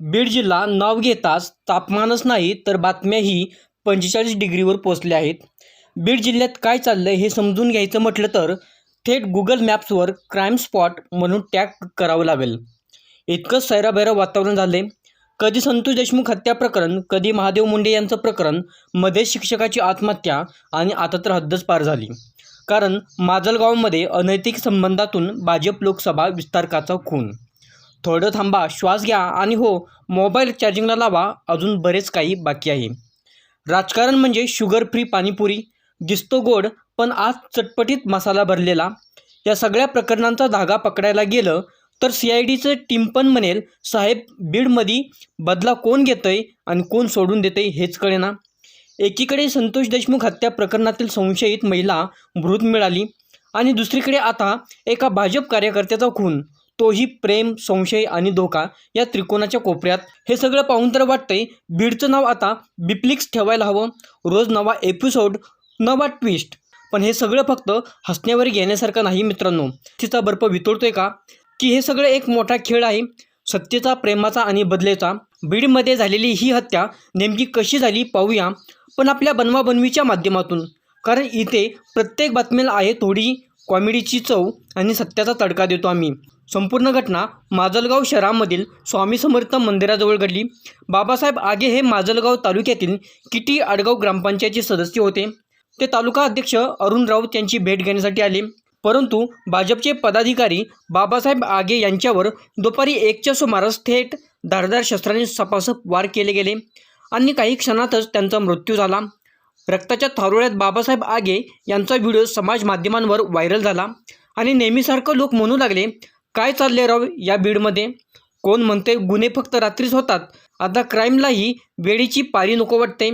बीड जिल्हा नाव घेताच तापमानच नाही तर बातम्याही पंचेचाळीस डिग्रीवर पोचल्या आहेत. बीड जिल्ह्यात काय चाललं हे समजून घ्यायचं म्हटलं तर थेट गुगल मॅप्सवर क्राईम स्पॉट म्हणून टॅग करावं लागेल. इतकं सैराभैरा वातावरण झाले कधी संतोष देशमुख हत्या प्रकरण कधी महादेव मुंडे यांचं प्रकरणमध्ये शिक्षकाची आत्महत्या आणि आता तर हद्दच पार झाली. कारण माजलगावमध्ये अनैतिक संबंधातून भाजप लोकसभा विस्तारकाचा खून थोडं थांबा श्वास घ्या आणि हो मोबाईल चार्जिंगला लावा अजून बरेच काही बाकी आहे. राजकारण म्हणजे शुगर फ्री पाणीपुरी. दिसतो गोड पण आज चटपटीत मसाला भरलेला. या सगळ्या प्रकरणांचा धागा पकडायला गेलं तर सी आय डीचं टीम पण म्हणेल साहेब बीडमध्ये बदला कोण घेतंय आणि कोण सोडून देतंय हेच कळेना. एकीकडे संतोष देशमुख हत्या प्रकरणातील संशयित महिला मृत मिळाली आणि दुसरीकडे आता एका भाजप कार्यकर्त्याचा खून. तोही प्रेम संशय आणि धोका या त्रिकोणाच्या कोपऱ्यात. हे सगळं पाहून तर वाटतंय बीडचं नाव आता बिप्लिक्स ठेवायला हवं. रोज नवा एपिसोड नवा ट्विस्ट पण हे सगळं फक्त हसण्यावर घेण्यासारखं नाही मित्रांनो. तिचा बर्फ वितळतोय का? की हे सगळं एक मोठा खेळ आहे. सत्तेचा प्रेमाचा आणि बदलेचा. बीडमध्ये झालेली ही हत्या नेमकी कशी झाली पाहूया. पण आपल्या बनवाबनवीच्या माध्यमातून. कारण इथे प्रत्येक बातमीला आहे थोडी कॉमेडीची चव आणि सत्याचा तडका देतो आम्ही. संपूर्ण घटना माजलगाव शहरामधील स्वामी समर्थ मंदिराजवळ घडली. बाबासाहेब आगे हे माजलगाव तालुक्यातील किटी आडगाव ग्रामपंचायतचे सदस्य होते. ते तालुका अध्यक्ष अरुण राऊत यांची भेट घेण्यासाठी आले. परंतु भाजपचे पदाधिकारी बाबासाहेब आगे यांच्यावर दुपारी एकच्या सुमारास थेट धारदार शस्त्राने सपासप वार केले गेले आणि काही क्षणातच त्यांचा मृत्यू झाला. रक्ताच्या थारोळ्यात बाबासाहेब आगे यांचा व्हिडिओ समाज माध्यमांवर व्हायरल झाला आणि नेहमीसारखं लोक म्हणू लागले काय चालले राव या बीडमध्ये? कोण म्हणते गुन्हे फक्त रात्रीच होतात. आता क्राईमलाही वेळीची पारी नको वाटते.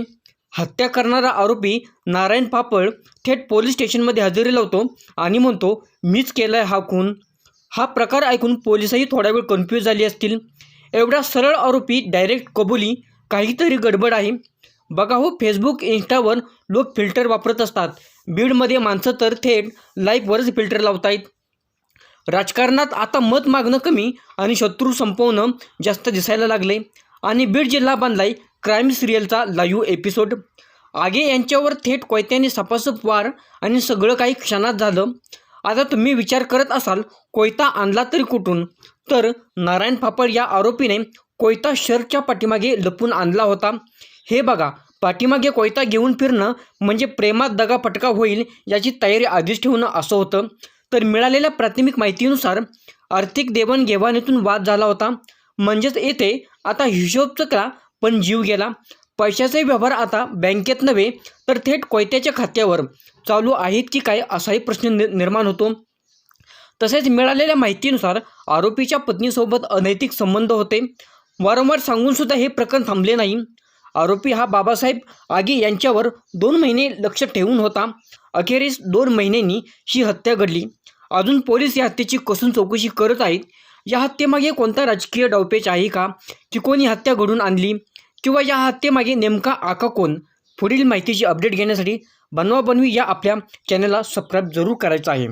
हत्या करणारा आरोपी नारायण पापळ थेट पोलीस स्टेशनमध्ये हजेरी लावतो आणि म्हणतो मीच केलाय हा खून. हा प्रकार ऐकून पोलिसही थोडा वेळ कन्फ्यूज झाली असतील. एवढा सरळ आरोपी डायरेक्ट कबुली काहीतरी गडबड आहे. बघा हो फेसबुक इन्स्टावर लोक फिल्टर वापरत असतात. बीडमध्ये माणसं तर थेट लाईफवरच फिल्टर लावतायत. राजकारणात आता मत मागणं कमी आणि शत्रू संपवणं जास्त दिसायला लागले. आणि बीड जिल्हा बांधलाय क्राईम सिरियलचा लाईव्ह एपिसोड आगे यांच्यावर थेट कोयत्याने सपासप वार आणि सगळं काही क्षणात झालं. आता तुम्ही विचार करत असाल कोयता आणला तरी कुठून? तर नारायण फापड या आरोपीने कोयता शर्टच्या पाठीमागे लपून आणला होता. हे बघा पाठीमागे कोयता घेऊन फिरणं म्हणजे प्रेमात दगा फटका होईल याची तयारी आधीच ठेवणं असं होतं. तर मिळालेल्या प्राथमिक माहितीनुसार आर्थिक देवाणघेवाणीतून वाद झाला होता. म्हणजेच येथे आता हिशोब चकला पण जीव गेला. पैशाचे व्यवहार आता बँकेत नव्हे तर थेट कोयत्याच्या खात्यावर. चालू आहेत की काय असाही प्रश्न नि निर्माण होतो. तसेच मिळालेल्या माहितीनुसार आरोपीच्या पत्नीसोबत अनैतिक संबंध होते. वारंवार सांगूनसुद्धा हे प्रकरण थांबले नाही. आरोपी हा बाबासाहेब आगे यांच्यावर दोन महिने लक्ष ठेवून होता. अखेरीस दोन महिन्यांनी ही हत्या घडली. अजून पोलीस या हत्येची कसून चौकशी करत आहेत? या हत्येमागे कोणता राजकीय डावपेच आहे का? की कोणी हत्या घडून आणली? किंवा या हत्येमागे नेमका आका कोण? पुढील माहितीची अपडेट घेण्यासाठी बनवा बनवी या आपल्या चॅनलला सबस्क्राईब जरूर करायचं आहे.